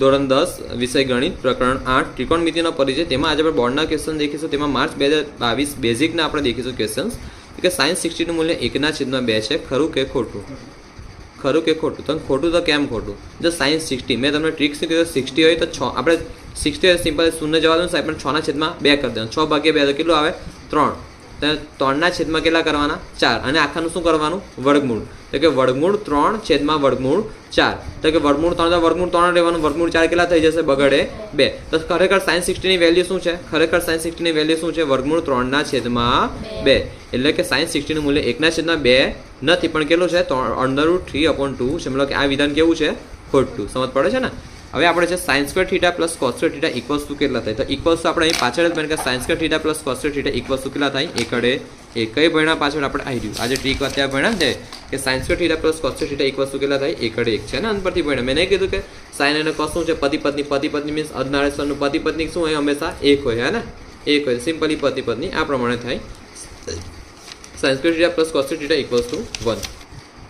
ધોરણ દસ, વિષય ગણિત, પ્રકરણ આઠ ત્રિકોણમિતિનો પરિચય. તેમાં આજે આપણે બોર્ડના ક્વેશ્ચન દેખીશું. તેમાં માર્ચ બે હજાર બાવીસ બેઝિકના આપણે દેખીશું ક્વેશ્ચન્સ કે સાયન્સ સિક્સટીનું મૂલ્ય એકના છેદમાં બે છે, ખરું કે ખોટું? ખરું કે ખોટું? તમે ખોટું તો કેમ ખોટું? જો સાયન્સ સિક્સટી મેં તમને ટ્રિક્સ કીધું? સિક્સટી હોય તો છ. આપણે સિક્સટી હોય સિમ્પલ શૂન્ય જવા દઉં સાહેબ, પણ છના છેદમાં બે કરી દેવાનું. છ ભાગ્યા બે તો કેટલું આવે? ત્રણ. તો ત્રણના છેદમાં કેટલા કરવાના? ચાર. અને આખાનું શું કરવાનું? વર્ગમૂળ. તો કે વર્ગમૂળ ત્રણ છેદમાં વર્ગમૂળ ચાર. તો કે વર્ગમૂળ ત્રણ તો વર્ગમૂળ ત્રણ રહેવાનું. વર્ગમૂળ ચાર કેટલા થઈ જશે? બગડે બે. તો ખરેખર સાયન્સ સિક્સટીની વેલ્યુ શું છે? ખરેખર સાયન્સ સિક્સટીની વેલ્યુ શું છે? વર્ગમૂળ ત્રણના છેદમાં બે. એટલે કે સાયન્સ સિક્સટીનું મૂલ્ય એકના છેદમાં બે નથી. પણ કેટલું છે? Under root three upon two છે. મતલબ કે આ વિધાન કેવું છે? ખોટું. સમજ પડે છે ને? હવે આપણે છે sine square theta plus cos square theta equals to કેટલા થાય? તો ઇક્વલ્સ ટુ આપણે અહીં પાછળ જ બને sine square theta plus cos square theta equals to કેટલા થાય? એકડે એકઈ ભણ્યા પાછળ આપણે આવી રહ્યું આજે ટ્રીક અત્યારે ભણ્યા છે કે sine square theta plus cos square theta equals to કેટલા થાય? એકડે એક છે ને અંત પરથી ભણ્યા. મેં નહીં કીધું કે સાઇન અને કોસ શું છે? પતિ પત્ની. પતિ પત્ની મીન્સ અર્ધનારેશ્વરનું. પતિ પત્ની શું હોય? હંમેશા એક હોય, હે ને? એક હોય. સિમ્પલી પતિ પત્ની. આ પ્રમાણે થાય. Sine square theta plus cos square theta equals to one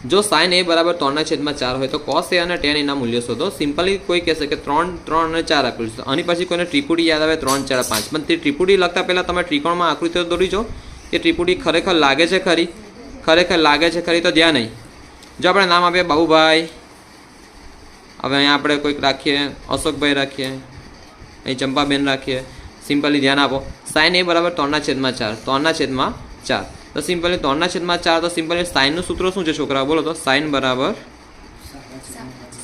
જો સાઇન એ બરાબર ત્રણના છેદમાં ચાર હોય તો કોસ એ અને ટેન એના મૂલ્યો શોધો. સિમ્પલી કોઈ કહેશે કે ત્રણ ત્રણ અને ચાર આકૃતિ આની પછી કોઈને ત્રિપુટી યાદ આવે, ત્રણ, ચાર, પાંચ. પણ તે ત્રિપુટી લખતા પહેલાં તમે ત્રિકોણમાં આકૃતિઓ દોરી જો. કે ત્રિપુટી ખરેખર લાગે છે ખરી? ખરેખર લાગે છે ખરી તો ધ્યાન નહીં જો આપણે નામ આપીએ બાબુભાઈ. હવે અહીંયા આપણે કોઈક રાખીએ, અશોકભાઈ રાખીએ, અહીં ચંપાબેન રાખીએ. સિમ્પલી ધ્યાન આપો. સાઇન એ બરાબર ત્રણના છેદમાં ચાર. ત્રણના છેદમાં ચાર. તો સિમ્પલી ત્રણના છેદમાં ચાર, તો સિમ્પલી સાઇનનું સૂત્ર શું છે છોકરા બોલો તો, સાઇન બરાબર?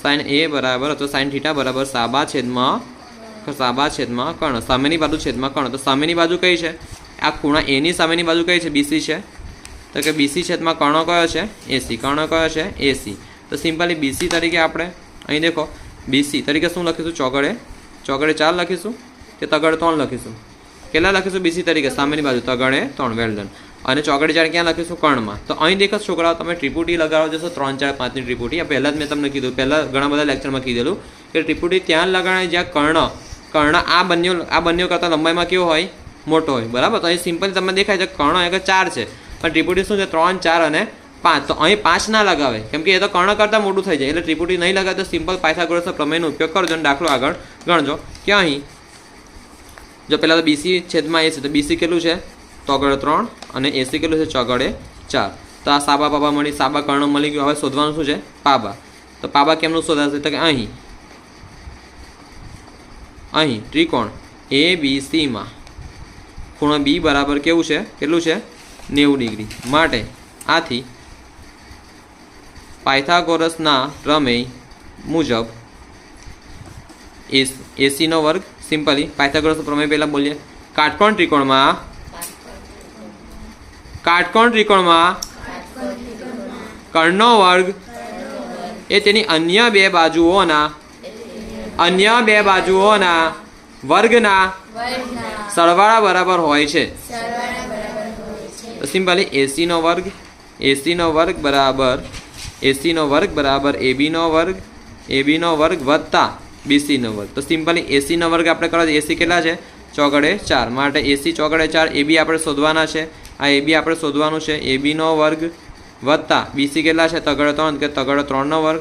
સાઇન એ બરાબર, અથવા સાઇન થીટા બરાબર, સાબા છેદમાં સાબા છેદમાં કર્ણ. સામેની બાજુ છેદમાં કર્ણ. તો સામેની બાજુ કઈ છે? આ ખૂણા એની સામેની બાજુ કઈ છે? બીસી છે. તો કે બીસી છેદમાં કર્ણ કયો છે? એસી કર્ણ કયો છે? એસી તો સિમ્પલી બીસી તરીકે આપણે અહીં દેખો. બીસી તરીકે શું લખીશું? ચોગડે. ચોગડે ચાર લખીશું. કે તગડે ત્રણ લખીશું. કેટલા લખીશું? બીસી તરીકે. સામેની બાજુ. તગડે ત્રણ. વેલ ડન અને ચોકડી ચાર ક્યાં લખીશું કર્ણમાં, તો અહીં દેખો છોકરાઓ તમે ત્રિપુટી લગાવો જશો ત્રણ ચાર પાંચની ત્રિપુટી. આ પહેલાં જ મેં તમને કીધું, પહેલાં ઘણા બધા લેક્ચરમાં કીધેલું કે ત્રિપુટી ત્યાં લગાડે જ્યાં કર્ણ કર્ણ આ બંને આ બંને કરતાં લંબાઈમાં કેવો હોય? મોટો હોય, બરાબર? તો અહીં સિમ્પલ તમને દેખાય છે કર્ણ એક ચાર છે. પણ ત્રિપુટી શું છે? ત્રણ, ચાર અને પાંચ. તો અહીં પાંચ ના લગાવે. કેમ કે એ તો કર્ણ કરતાં મોટું થઈ જાય એટલે ત્રિપુટી નહીં લગાવે તો સિમ્પલ પાયથાગોરસના પ્રમેયનો ઉપયોગ કરજો અને દાખલો આગળ ગણજો. કે અહીં, જો પહેલાં તો બીસી છેદમાં એ છે, તો બીસી કેટલું છે? તોગડે ત્રણ અને એસી કેટલું છે? ચોગડે ચાર. તો આ સાબા પાબા મળી, સાબા કર્ણ મળી ગયું. હવે શોધવાનું શું છે? પાબા. તો પાબા કેમનું શોધાશે? તો કે અહીં. અહીં, ત્રિકોણ. એ, બી સીમાં ખૂણો બી બરાબર કેવું છે? કેટલું છે? નેવું ડિગ્રી. માટે આથી પાયથાગોરસના પ્રમેય મુજબ એસ, એસીનો વર્ગ. સિમ્પલી પાયથાગોરસનો પ્રમેય પહેલાં બોલીએ. કાટકોણ ત્રિકોણમાં કાટકોણ ત્રિકોણમાં? કર્ણનો વર્ગ. એ તેની અન્ય બે બાજુઓના, અન્ય બે બાજુઓના વર્ગના સરવાળા બરાબર હોય છે. સિમ્પલી એસીનો વર્ગ એસીનો વર્ગ બરાબર, એસીનો વર્ગ બરાબર એબીનો વર્ગ એબીનો વર્ગ વત્તા બીસીનો વર્ગ. તો સિમ્પલી એસીનો વર્ગ આપણે કરો એસી કેટલા છે? ચોગડે ચાર. માટે એસી ચોગડે ચાર, એબી આપણે શોધવાના છે. આ એબી આપણે શોધવાનું છે. એબીનો વર્ગ વત્તા બીસી કેટલા છે? તગડે ત્રણ કે તગડે ત્રણનો વર્ગ?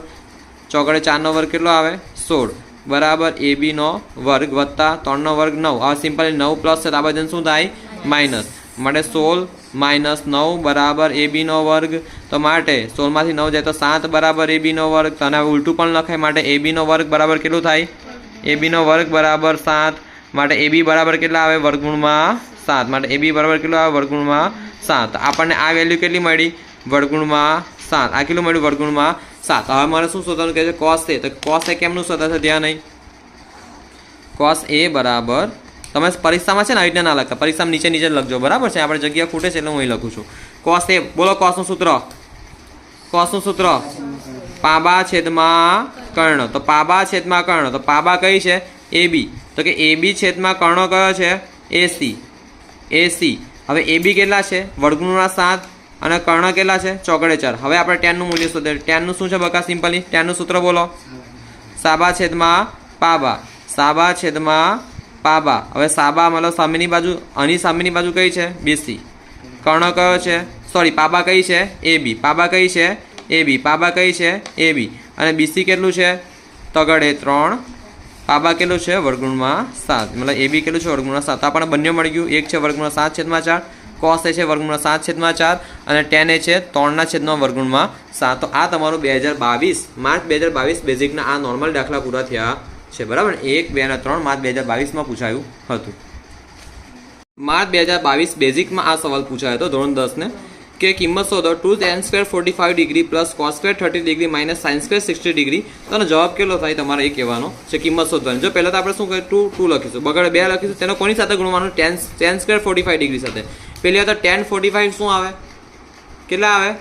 ચોગડે ચારનો વર્ગ કેટલો આવે? સોળ. બરાબર એબીનો વર્ગ વત્તા ત્રણનો વર્ગ નવ. આ સિમ્પલી નવ પ્લસ છે આ શું થાય? માઇનસ. માટે સોળ માઇનસ નવ બરાબર એબીનો વર્ગ. તો માટે સોળમાંથી નવ જાય તો સાત બરાબર એબીનો વર્ગ. તો ઉલટું પણ લખાય. માટે એબીનો વર્ગ બરાબર કેટલું થાય? એબીનો વર્ગ બરાબર સાત. માટે એબી બરાબર કેટલા આવે? વર્ગમૂળમાં સાત માટે એબી બરાબર કેટલું આવે? વર્ગુણમાં સાત. આપણને આ વેલ્યુ કેટલી મળી? વર્ગુણમાં સાત. આ કેટલું મળ્યું? વર્ગુણમાં સાત. હવે મારે શું શોધવાનું કહે છે? કોસ એ તો કોસ એ કેમનું શોધાશે? ધ્યાન નહીં કોસ એ બરાબર. તમે પરીક્ષામાં છે ને આવી ના લખતા. પરીક્ષામાં નીચે નીચે લખજો. બરાબર છે? આપણે જગ્યા ખૂટે છે એટલે હું અહીં લખું છું. કોસ એ બોલો કોસનું સૂત્ર. કોસનું સૂત્ર. પાબા છેદમાં કર્ણ. તો પાબા છેદમાં કર્ણ. તો પાબા કઈ છે? એ બી તો કે એ બી છેદમાં કર્ણ કયો છે? એસી એસી હવે એ બી કેટલા છે? વર્ગમૂળના સાત અને કર્ણ કેટલા છે? ચોકડે ચાર. હવે આપણે ટેનનું મૂલ્ય શોધે ટેનનું શું છે બકા સિમ્પલી? ટેનનું સૂત્ર બોલો. સાબા છેદમાં પાબા. સાબા છેદમાં પાબા. હવે સાબા મતલબ સામેની બાજુ, આની સામેની બાજુ કઈ છે? બીસી કર્ણ કયો છે? સોરી પાબા કઈ છે? એ બી પાબા કઈ છે? એ બી પાબા કઈ છે? એ બી અને બીસી કેટલું છે? તગડે ત્રણ. પાબા કેટલું છે? વર્ગુણમાં સાત. મતલબ એ બી કેટલું છે? વર્ગુણમાં સાત. આપણને બંને મળી ગયું. એક છે વર્ગુણમાં સાત છેદમાં ચાર. કોસ એ છે વર્ગુણમાં સાત છેદમાં ચાર. અને ટેન એ છે ત્રણના છેદમાં વર્ગુણમાં સાત. તો આ તમારું બે હજાર બાવીસ. માર્ચ બે હજાર બાવીસ બેઝિકના આ નોર્મલ દાખલા પૂરા થયા છે. બરાબર? એક, બે અને ત્રણ માર્ચ બે હજાર બાવીસમાં પૂછાયું હતું. માર્ચ બે હજાર બાવીસ બેઝિકમાં આ સવાલ પૂછાયો હતો ધોરણ દસને. કે કિંમત શોધો two n square forty five degree plus cos square thirty degree minus sine square sixty degree તો જવાબ કેટલો થાય તમારે એ કહેવાનો છે કિંમત શોધવાની. જો પહેલાં તો આપણે શું કરીએ ટુ ટુ લખીશું. બગડે બે લખીશું. તેનો કોની સાથે ગુણવાનું? Tan tan square forty five degree સાથે. પહેલી તો ટેન ફોર્ટી ફાઇવ શું આવે? કેટલા આવે?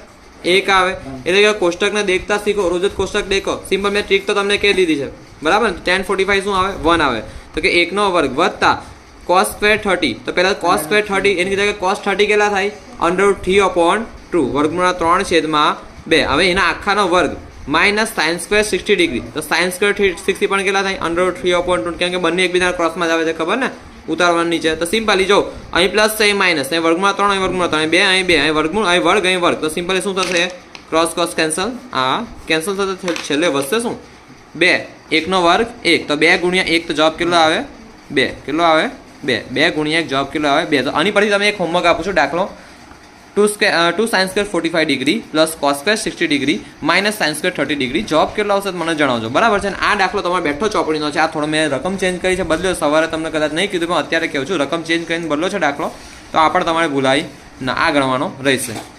એક આવે. એટલે કે કોષ્ટકને દેખતા શીખો. રોજ જ કોષ્ટક દેખો. સિમ્પલ મેં ટ્રીક તો તમને કહી દીધી છે. બરાબર? ટેન ફોર્ટી ફાઈવ શું આવે? વન આવે. તો કે એકનો વર્ગ વધતા કોસ સ્ક્વેર થર્ટી તો પહેલાં કોસ સ્ક્વેર થર્ટી એની જગ્યાએ કોસ થર્ટી કેટલા થાય? અંડર થ્રી અપોન ટુ વર્ગમૂળના ત્રણ છેદમાં બે. હવે એના આખાનો વર્ગ minus sine square sixty degree તો સાયન્સ સ્ક્વેર સિક્સટી પણ કેટલા થાય? અંડર થ્રી અપોન ટુ કેમ કે બંને એકબીજાના ક્રોસમાં જ આવે છે, ખબર ને? ઉતારવાની નીચે. તો સિમ્પલી જો, અહીં પ્લસ છે, અહીં માઇનસ અહીં વર્ગમાં ત્રણ, અહીં વર્ગમાં ત્રણ. બે, અહીં બે, અહીં વર્ગમૂળ, અહીં વર્ગ અહીં વર્ગ. તો સિમ્પલી શું થશે? ક્રોસ ક્રોસ કેન્સલ આ કેન્સલ થશે છેલ્લે- વધશે શું? બે. એકનો વર્ગ એક. તો બે ગુણ્યા એક તો જવાબ કેટલો આવે? બે. કેટલો આવે? બે બે ગુણ્યા એક જવાબ કેટલો આવે? બે. તો આની પરથી તમે એક હોમવર્ક આપું છું, દાખલો. Two square two sine square forty five degree plus cos square sixty degree minus sine square thirty degree જવાબ કેટલો આવશે મને જણાવજો. બરાબર છે અને આ દાખલો તમારે બેઠો ચોપડીનો છે. આ થોડો મેં રકમ ચેન્જ કરી છે, બદલ્યો. સવારે તમને કદાચ નહીં કીધું, પણ અત્યારે કહું છું, રકમ ચેન્જ કરીને બદલો છે દાખલો. તો આ પણ તમારે ભૂલાય ના, આ ગણવાનો રહેશે.